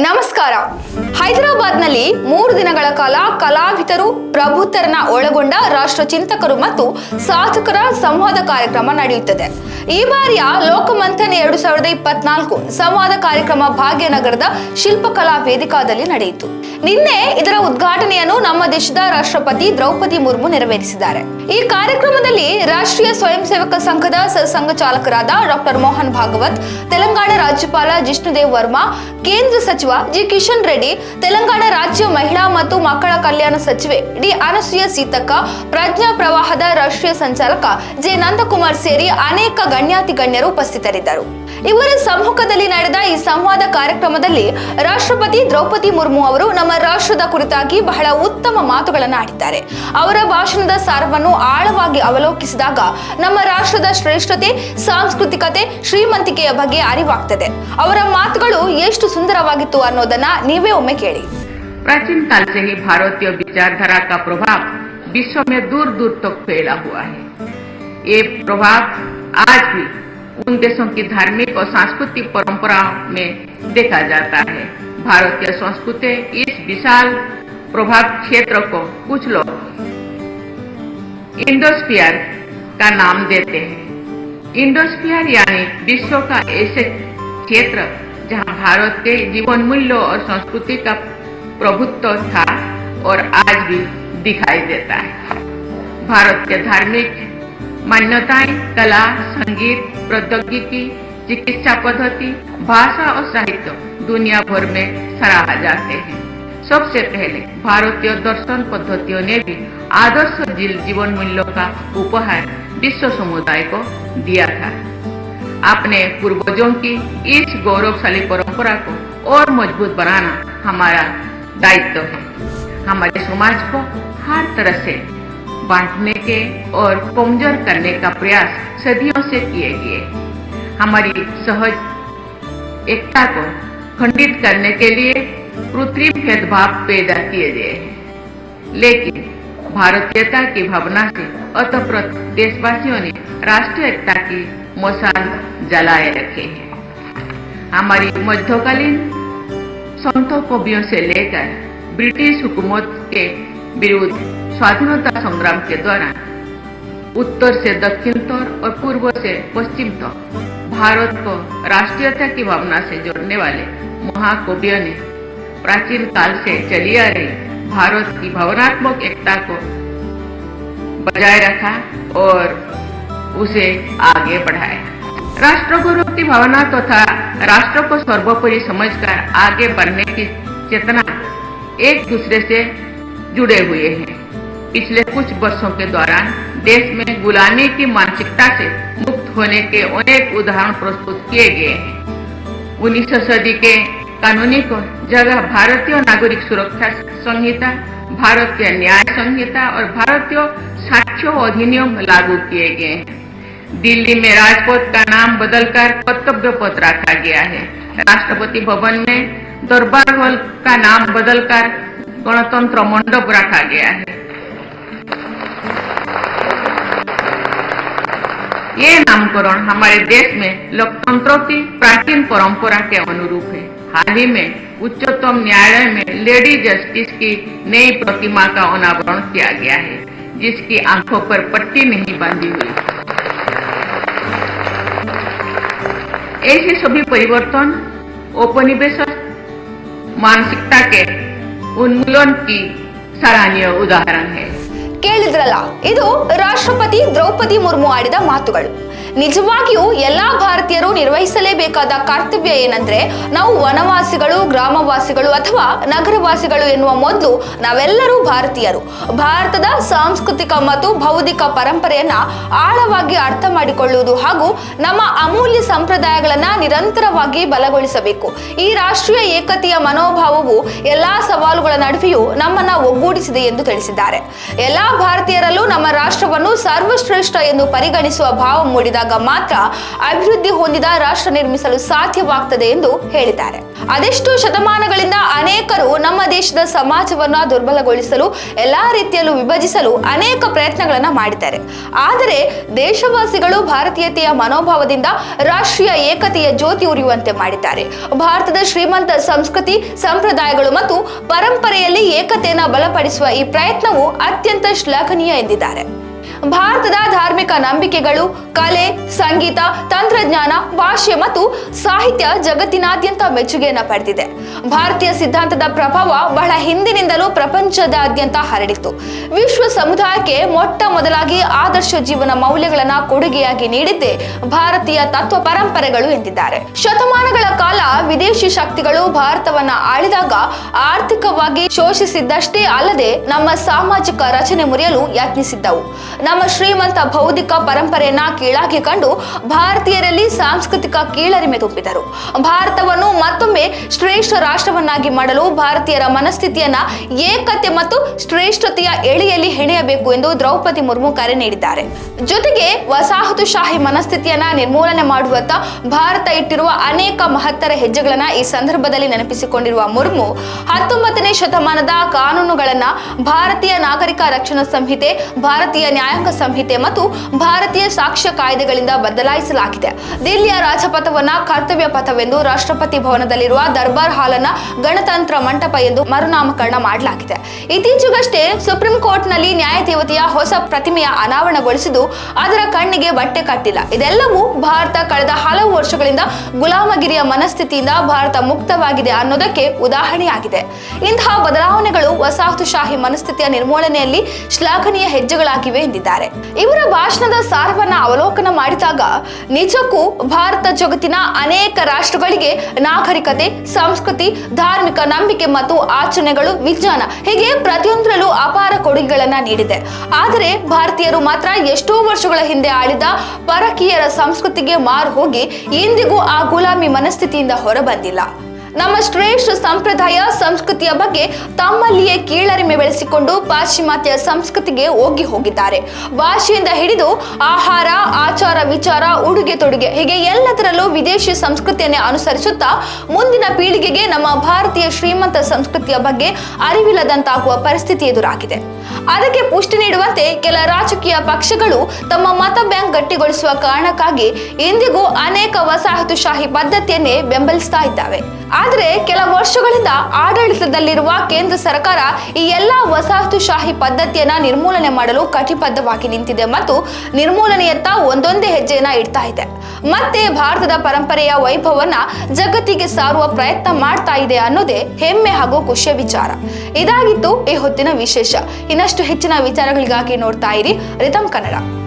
ನಮಸ್ಕಾರ. ಹೈದರಾಬಾದ್ನಲ್ಲಿ ಮೂರು ದಿನಗಳ ಕಾಲ ಕಲಾವಿದರು ಪ್ರಬುದ್ಧರನ್ನ ಒಳಗೊಂಡ ರಾಷ್ಟ್ರ ಚಿಂತಕರು ಮತ್ತು ಸಾಧಕರ ಸಂವಾದ ಕಾರ್ಯಕ್ರಮ ನಡೆಯುತ್ತದೆ. ಈ ಬಾರಿಯ ಲೋಕಮಂಥನ್ ಎರಡು ಸಾವಿರದ ಇಪ್ಪತ್ನಾಲ್ಕು ಸಂವಾದ ಕಾರ್ಯಕ್ರಮ ಭಾಗ್ಯನಗರದ ಶಿಲ್ಪಕಲಾ ವೇದಿಕಾದಲ್ಲಿ ನಡೆಯಿತು. ನಿನ್ನೆ ಇದರ ಉದ್ಘಾಟನೆಯನ್ನು ನಮ್ಮ ದೇಶದ ರಾಷ್ಟ್ರಪತಿ ದ್ರೌಪದಿ ಮುರ್ಮು ನೆರವೇರಿಸಿದ್ದಾರೆ. ಈ ಕಾರ್ಯಕ್ರಮದಲ್ಲಿ ರಾಷ್ಟ್ರೀಯ ಸ್ವಯಂ ಸೇವಕ ಸಂಘದ ಸಂಘ ಚಾಲಕರಾದ ಡಾಕ್ಟರ್ ಮೋಹನ್ ಭಾಗವತ್, ತೆಲಂಗಾಣ ರಾಜ್ಯಪಾಲ ಜಿಷ್ಣುದೇವ್ ವರ್ಮಾ, ಕೇಂದ್ರ ಸಚಿವ ಜಿ ಕಿಶನ್ ರೆಡ್ಡಿ, ತೆಲಂಗಾಣ ರಾಜ್ಯ ಮಹಿಳಾ ಮತ್ತು ಮಕ್ಕಳ ಕಲ್ಯಾಣ ಸಚಿವೆ ಡಿ ಅನಸೂಯ ಸೀತಕ್ಕ, ಪ್ರಜ್ಞಾ ಪ್ರವಾಹದ ರಾಷ್ಟ್ರೀಯ ಸಂಚಾಲಕ ಜೆ ನಂದಕುಮಾರ್ ಸೇರಿ ಅನೇಕ ಗಣ್ಯಾತಿ ಗಣ್ಯರು ಉಪಸ್ಥಿತರಿದ್ದರು ಇವರ ಸಮ್ಮುಖದಲ್ಲಿ ನಡೆದ ಈ ಸಂವಾದ ಕಾರ್ಯಕ್ರಮದಲ್ಲಿ ರಾಷ್ಟ್ರಪತಿ ದ್ರೌಪದಿ ಮುರ್ಮು ಅವರು ನಮ್ಮ ರಾಷ್ಟ್ರದ ಕುರಿತಾಗಿ ಬಹಳ ಉತ್ತಮ ಮಾತುಗಳನ್ನು ಆಡಿದ್ದಾರೆ ಅವರ ಭಾಷಣದ ಸಾರವನ್ನು ಆಳವಾಗಿ ಅವಲೋಕಿಸಿದಾಗ ನಮ್ಮ ರಾಷ್ಟ್ರದ ಶ್ರೇಷ್ಠತೆ ಸಾಂಸ್ಕೃತಿಕತೆ ಶ್ರೀಮಂತಿಕೆಯ ಬಗ್ಗೆ ಅರಿವಾಗ್ತದೆ ಅವರ ಮಾತುಗಳು ಎಷ್ಟು ಸುಂದರವಾಗಿತ್ತು ಅನ್ನೋದನ್ನ ನೀವೇ ಒಮ್ಮೆ ಕೇಳಿ प्राचीन काल से ही भारतीय विचारधारा का प्रभाव विश्व में दूर दूर तक फैला हुआ है ये प्रभाव आज भी उन देशों की धार्मिक और सांस्कृतिक परंपराओं में देखा जाता है। भारतीय संस्कृति इस विशाल प्रभाव क्षेत्र को कुछ लोग इंडोस्फियर का नाम देते हैं। इंडोस्फियर यानी विश्व का ऐसे क्षेत्र जहाँ भारत के जीवन मूल्यों और संस्कृति का प्रभुत्व था और आज भी दिखाई देता है। भारत के धार्मिक मान्यताएँ कला, संगीत, प्रौद्योगिकी, चिकित्सा पद्धति, भाषा और साहित्य दुनिया भर में सराहा जाते हैं। सबसे पहले भारतीय दर्शन पद्धतियों ने भी आदर्श जीवन मूल्यों का उपहार विश्व समुदाय को दिया था। अपने पूर्वजों की इस गौरवशाली परंपरा को और मज़बूत बनाना हमारा दायित्व है। हमारे समाज को हर तरह से बांटने के और कमज़ोर करने का प्रयास सदियों से किए गए। हमारी सहज एकता को खंडित करने के लिए कृत्रिम भेदभाव पैदा किए गए हैं। लेकिन भारतीयता की भावना से अतप्रत देशवासियों ने राष्ट्रीय एकता की मशाल जलाए रखे हैं। हमारी मध्यकालीन संतों कवियों से लेकर ब्रिटिश हुकूमत के विरुद्ध स्वाधीनता संग्राम के दौरान उत्तर से दक्षिण तक और पूर्व से पश्चिम तक भारत को राष्ट्रीयता की भावना से जोड़ने वाले महाकवियों ने प्राचीन काल से चली आ रही भारत की भावनात्मक एकता को बजाय रखा और उसे आगे बढ़ाया। राष्ट्र गौरव की भावना तथा तो राष्ट्र को सर्वोपरि समझकर आगे बढ़ने की चेतना एक दूसरे से जुड़े हुए हैं। पिछले कुछ वर्षों के दौरान देश में गुलामी की मानसिकता से मुक्त होने के अनेक उदाहरण प्रस्तुत किए गए हैं। उन्नीसवीं सदी के कानूनी को जगह भारतीय नागरिक सुरक्षा संहिता, भारतीय न्याय संहिता और भारतीय साक्ष्य अधिनियम लागू किए गए हैं। दिल्ली में राजपथ का नाम बदलकर कर्तव्य पथ रखा गया है। राष्ट्रपति भवन में दरबार हॉल का नाम बदलकर गणतंत्र मंडप रखा गया है। ये नामकरण हमारे देश में लोकतंत्रों की प्राचीन परंपरा के अनुरूप है। हाल ही में उच्चतम न्यायालय में लेडी जस्टिस की नई प्रतिमा का अनावरण किया गया है, जिसकी आँखों पर पट्टी नहीं बांधी हुई। ऐसे सभी परिवर्तन औपनिवेशिक मानसिकता के उन्मूलन की सराहनीय उदाहरण है। ಕೇಳಿದ್ರಲ್ಲ ಇದು ರಾಷ್ಟ್ರಪತಿ ದ್ರೌಪದಿ ಮುರ್ಮು ಆಡಿದ ಮಾತುಗಳು. ನಿಜವಾಗಿಯೂ ಎಲ್ಲಾ ಭಾರತೀಯರು ನಿರ್ವಹಿಸಲೇಬೇಕಾದ ಕರ್ತವ್ಯ ಏನಂದ್ರೆ ನಾವು ವನವಾಸಿಗಳು, ಗ್ರಾಮವಾಸಿಗಳು ಅಥವಾ ನಗರವಾಸಿಗಳು ಎನ್ನುವ ಮೊದಲು ನಾವೆಲ್ಲರೂ ಭಾರತೀಯರು. ಭಾರತದ ಸಾಂಸ್ಕೃತಿಕ ಮತ್ತು ಬೌದ್ಧಿಕ ಪರಂಪರೆಯನ್ನ ಆಳವಾಗಿ ಅರ್ಥ ಮಾಡಿಕೊಳ್ಳುವುದು ಹಾಗೂ ನಮ್ಮ ಅಮೂಲ್ಯ ಸಂಪ್ರದಾಯಗಳನ್ನ ನಿರಂತರವಾಗಿ ಬಲಗೊಳಿಸಬೇಕು. ಈ ರಾಷ್ಟ್ರೀಯ ಏಕತೆಯ ಮನೋಭಾವವು ಎಲ್ಲಾ ಸವಾಲುಗಳ ನಡುವೆಯೂ ನಮ್ಮನ್ನ ಒಗ್ಗೂಡಿಸಿದೆ ಎಂದು ತಿಳಿಸಿದ್ದಾರೆ. ಎಲ್ಲಾ ಭಾರತೀಯರಲ್ಲೂ ನಮ್ಮ ರಾಷ್ಟ್ರವನ್ನು ಸರ್ವಶ್ರೇಷ್ಠ ಎಂದು ಪರಿಗಣಿಸುವ ಭಾವ ಮೂಡಿದ ಮಾಡಿದಾಗ ಮಾತ್ರ ಅಭಿವೃದ್ಧಿ ಹೊಂದಿದ ರಾಷ್ಟ್ರ ನಿರ್ಮಿಸಲು ಸಾಧ್ಯವಾಗ್ತದೆ ಎಂದು ಹೇಳಿದ್ದಾರೆ. ಅದೆಷ್ಟು ಶತಮಾನಗಳಿಂದ ಅನೇಕರು ನಮ್ಮ ದೇಶದ ಸಮಾಜವನ್ನ ದುರ್ಬಲಗೊಳಿಸಲು, ಎಲ್ಲಾ ರೀತಿಯಲ್ಲೂ ವಿಭಜಿಸಲು ಅನೇಕ ಪ್ರಯತ್ನಗಳನ್ನ ಮಾಡಿದ್ದಾರೆ. ಆದರೆ ದೇಶವಾಸಿಗಳು ಭಾರತೀಯತೆಯ ಮನೋಭಾವದಿಂದ ರಾಷ್ಟ್ರೀಯ ಏಕತೆಯ ಜ್ಯೋತಿ ಉರಿಯುವಂತೆ ಮಾಡಿದ್ದಾರೆ. ಭಾರತದ ಶ್ರೀಮಂತ ಸಂಸ್ಕೃತಿ, ಸಂಪ್ರದಾಯಗಳು ಮತ್ತು ಪರಂಪರೆಯಲ್ಲಿ ಏಕತೆಯನ್ನು ಬಲಪಡಿಸುವ ಈ ಪ್ರಯತ್ನವು ಅತ್ಯಂತ ಶ್ಲಾಘನೀಯ ಎಂದಿದ್ದಾರೆ. ಭಾರತದ ಧಾರ್ಮಿಕ ನಂಬಿಕೆಗಳು, ಕಲೆ, ಸಂಗೀತ, ತಂತ್ರಜ್ಞಾನ, ಭಾಷೆ ಮತ್ತು ಸಾಹಿತ್ಯ ಜಗತ್ತಿನಾದ್ಯಂತ ಮೆಚ್ಚುಗೆಯನ್ನು ಪಡೆದಿದೆ. ಭಾರತೀಯ ಸಿದ್ಧಾಂತದ ಪ್ರಭಾವ ಬಹಳ ಹಿಂದಿನಿಂದಲೂ ಪ್ರಪಂಚದಾದ್ಯಂತ ಹರಡಿತ್ತು. ವಿಶ್ವ ಸಮುದಾಯಕ್ಕೆ ಮೊಟ್ಟ ಮೊದಲಾಗಿ ಆದರ್ಶ ಜೀವನ ಮೌಲ್ಯಗಳನ್ನ ಕೊಡುಗೆಯಾಗಿ ನೀಡಿದ್ದೇ ಭಾರತೀಯ ತತ್ವ ಪರಂಪರೆಗಳು ಎಂದಿದ್ದಾರೆ. ಶತಮಾನಗಳ ಕಾಲ ವಿದೇಶಿ ಶಕ್ತಿಗಳು ಭಾರತವನ್ನ ಆಳಿದಾಗ ಆರ್ಥಿಕವಾಗಿ ಶೋಷಿಸಿದ್ದಷ್ಟೇ ಅಲ್ಲದೆ ನಮ್ಮ ಸಾಮಾಜಿಕ ರಚನೆ ಮುರಿಯಲು ಯತ್ನಿಸಿದ್ದವು. ನಮ್ಮ ಶ್ರೀಮಂತ ಬೌದ್ಧಿಕ ಪರಂಪರೆಯನ್ನ ಕೀಳಾಗಿ ಕಂಡು ಭಾರತೀಯರಲ್ಲಿ ಸಾಂಸ್ಕೃತಿಕ ಕೀಳರಿಮೆ ತುಂಬಿದರು. ಭಾರತವನ್ನು ಮತ್ತೊಮ್ಮೆ ಶ್ರೇಷ್ಠ ರಾಷ್ಟ್ರವನ್ನಾಗಿ ಮಾಡಲು ಭಾರತೀಯರ ಮನಸ್ಥಿತಿಯನ್ನ ಏಕತೆ ಮತ್ತು ಶ್ರೇಷ್ಠತೆಯ ಎಳೆಯಲ್ಲಿ ಹೆಣೆಯಬೇಕು ಎಂದು ದ್ರೌಪದಿ ಮುರ್ಮು ಕರೆ ನೀಡಿದ್ದಾರೆ. ಜೊತೆಗೆ ವಸಾಹತುಶಾಹಿ ಮನಸ್ಥಿತಿಯನ್ನ ನಿರ್ಮೂಲನೆ ಮಾಡುವತ್ತ ಭಾರತ ಇಟ್ಟಿರುವ ಅನೇಕ ಮಹತ್ತರ ಹೆಜ್ಜೆಗಳನ್ನ ಈ ಸಂದರ್ಭದಲ್ಲಿ ನೆನಪಿಸಿಕೊಂಡಿರುವ ಮುರ್ಮು, ಹತ್ತೊಂಬತ್ತನೇ ಶತಮಾನದ ಕಾನೂನುಗಳನ್ನ ಭಾರತೀಯ ನಾಗರಿಕ ರಕ್ಷಣಾ ಸಂಹಿತೆ, ಭಾರತೀಯ ನ್ಯಾಯಾಂಗ ಸಂಹಿತೆ ಮತ್ತು ಭಾರತೀಯ ಸಾಕ್ಷ್ಯ ಕಾಯ್ದೆಗಳಿಂದ ಬದಲಾಯಿಸಲಾಗಿದೆ. ದಿಲ್ಲಿಯ ರಾಜಪಥವನ್ನ ಕರ್ತವ್ಯ ಪಥವೆಂದು ರಾಷ್ಟ್ರಪತಿ ಭವನದಲ್ಲಿರುವ ದರ್ಬಾರ್ ಹಾಲನ್ನ ಗಣತಂತ್ರ ಮಂಟಪ ಎಂದು ಮರುನಾಮಕರಣ ಮಾಡಲಾಗಿದೆ. ಇತ್ತೀಚೆಗಷ್ಟೇ ಸುಪ್ರೀಂ ಕೋರ್ಟ್ನಲ್ಲಿ ನ್ಯಾಯ ದೇವತೆಯ ಹೊಸ ಪ್ರತಿಮೆಯ ಅನಾವರಣಗೊಳಿಸಿದ್ದು ಅದರ ಕಣ್ಣಿಗೆ ಬಟ್ಟೆ ಕಟ್ಟಿಲ್ಲ. ಇದೆಲ್ಲವೂ ಭಾರತ ಕಳೆದ ಹಲವು ವರ್ಷಗಳಿಂದ ಗುಲಾಮಗಿರಿಯ ಮನಸ್ಥಿತಿಯಿಂದ ಭಾರತ ಮುಕ್ತವಾಗಿದೆ ಅನ್ನೋದಕ್ಕೆ ಉದಾಹರಣೆಯಾಗಿದೆ. ಇಂತಹ ಬದಲಾವಣೆಗಳು ವಸಾಹತುಶಾಹಿ ಮನಸ್ಥಿತಿಯ ನಿರ್ಮೂಲನೆಯಲ್ಲಿ ಶ್ಲಾಘನೀಯ ಹೆಜ್ಜೆಗಳಾಗಿವೆ ಎಂದಿದ್ದಾರೆ ಇವರ ಭಾಷಣದ ಸಾರವನ್ನ ಅವಲೋಕನ ಮಾಡಿದಾಗ ನಿಜಕ್ಕೂ ಭಾರತ ಜಗತ್ತಿನ ಅನೇಕ ರಾಷ್ಟ್ರಗಳಿಗೆ ನಾಗರಿಕತೆ, ಸಂಸ್ಕೃತಿ, ಧಾರ್ಮಿಕ ನಂಬಿಕೆ ಮತ್ತು ಆಚರಣೆಗಳು ವಿಜ್ಞಾನ ಹೀಗೆ ಪ್ರತಿಯೊಂದರಲ್ಲೂ ಅಪಾರ ಕೊಡುಗೆಗಳನ್ನ ನೀಡಿದೆ. ಆದರೆ ಭಾರತೀಯರು ಮಾತ್ರ ಎಷ್ಟೋ ವರ್ಷಗಳ ಹಿಂದೆ ಆಳಿದ ಪರಕೀಯರ ಸಂಸ್ಕೃತಿಗೆ ಮಾರು ಹೋಗಿ ಇಂದಿಗೂ ಆ ಗುಲಾಮಿ ಮನಸ್ಥಿತಿಯಿಂದ ಹೊರಬಂದಿಲ್ಲ. ನಮ್ಮ ಶ್ರೇಷ್ಠ ಸಂಪ್ರದಾಯ ಸಂಸ್ಕೃತಿಯ ಬಗ್ಗೆ ತಮ್ಮಲ್ಲಿಯೇ ಕೀಳರಿಮೆ ಬೆಳೆಸಿಕೊಂಡು ಪಾಶ್ಚಿಮಾತ್ಯ ಸಂಸ್ಕೃತಿಗೆ ಹೋಗಿ ಹೋಗಿದ್ದಾರೆ. ಭಾಷೆಯಿಂದ ಹಿಡಿದು ಆಹಾರ, ಆಚಾರ, ವಿಚಾರ, ಉಡುಗೆ ತೊಡುಗೆ ಹೀಗೆ ಎಲ್ಲದರಲ್ಲೂ ವಿದೇಶಿ ಸಂಸ್ಕೃತಿಯನ್ನೇ ಅನುಸರಿಸುತ್ತಾ ಮುಂದಿನ ಪೀಳಿಗೆಗೆ ನಮ್ಮ ಭಾರತೀಯ ಶ್ರೀಮಂತ ಸಂಸ್ಕೃತಿಯ ಬಗ್ಗೆ ಅರಿವಿಲ್ಲದಂತಾಗುವ ಪರಿಸ್ಥಿತಿ ಎದುರಾಗಿದೆ. ಅದಕ್ಕೆ ಪುಷ್ಟಿ ನೀಡುವಂತೆ ಕೆಲ ರಾಜಕೀಯ ಪಕ್ಷಗಳು ತಮ್ಮ ಮತ ಬ್ಯಾಂಕ್ ಗಟ್ಟಿಗೊಳಿಸುವ ಕಾರಣಕ್ಕಾಗಿ ಇಂದಿಗೂ ಅನೇಕ ವಸಾಹತುಶಾಹಿ ಪದ್ಧತಿಯನ್ನೇ ಬೆಂಬಲಿಸ್ತಾ ಇದ್ದಾವೆ. ಆದರೆ ಕೆಲ ವರ್ಷಗಳಿಂದ ಆಡಳಿತದಲ್ಲಿರುವ ಕೇಂದ್ರ ಸರ್ಕಾರ ಈ ಎಲ್ಲ ವಸಾಹತುಶಾಹಿ ಪದ್ಧತಿಯನ್ನ ನಿರ್ಮೂಲನೆ ಮಾಡಲು ಕಟಿಬದ್ಧವಾಗಿ ನಿಂತಿದೆ ಮತ್ತು ನಿರ್ಮೂಲನೆಯತ್ತ ಒಂದೊಂದೇ ಹೆಜ್ಜೆಯನ್ನ ಇಡ್ತಾ ಇದೆ. ಮತ್ತೆ ಭಾರತದ ಪರಂಪರೆಯ ವೈಭವನ್ನ ಜಗತ್ತಿಗೆ ಸಾರುವ ಪ್ರಯತ್ನ ಮಾಡ್ತಾ ಇದೆ ಅನ್ನೋದೇ ಹೆಮ್ಮೆ ಹಾಗೂ ಖುಷಿಯ ವಿಚಾರ. ಇದಾಗಿತ್ತು ಈ ಹೊತ್ತಿನ ವಿಶೇಷ. ಇನ್ನಷ್ಟು ಹೆಚ್ಚಿನ ವಿಚಾರಗಳಿಗಾಗಿ ನೋಡ್ತಾ ಇರಿ ರಿತಮ್ ಕನ್ನಡ.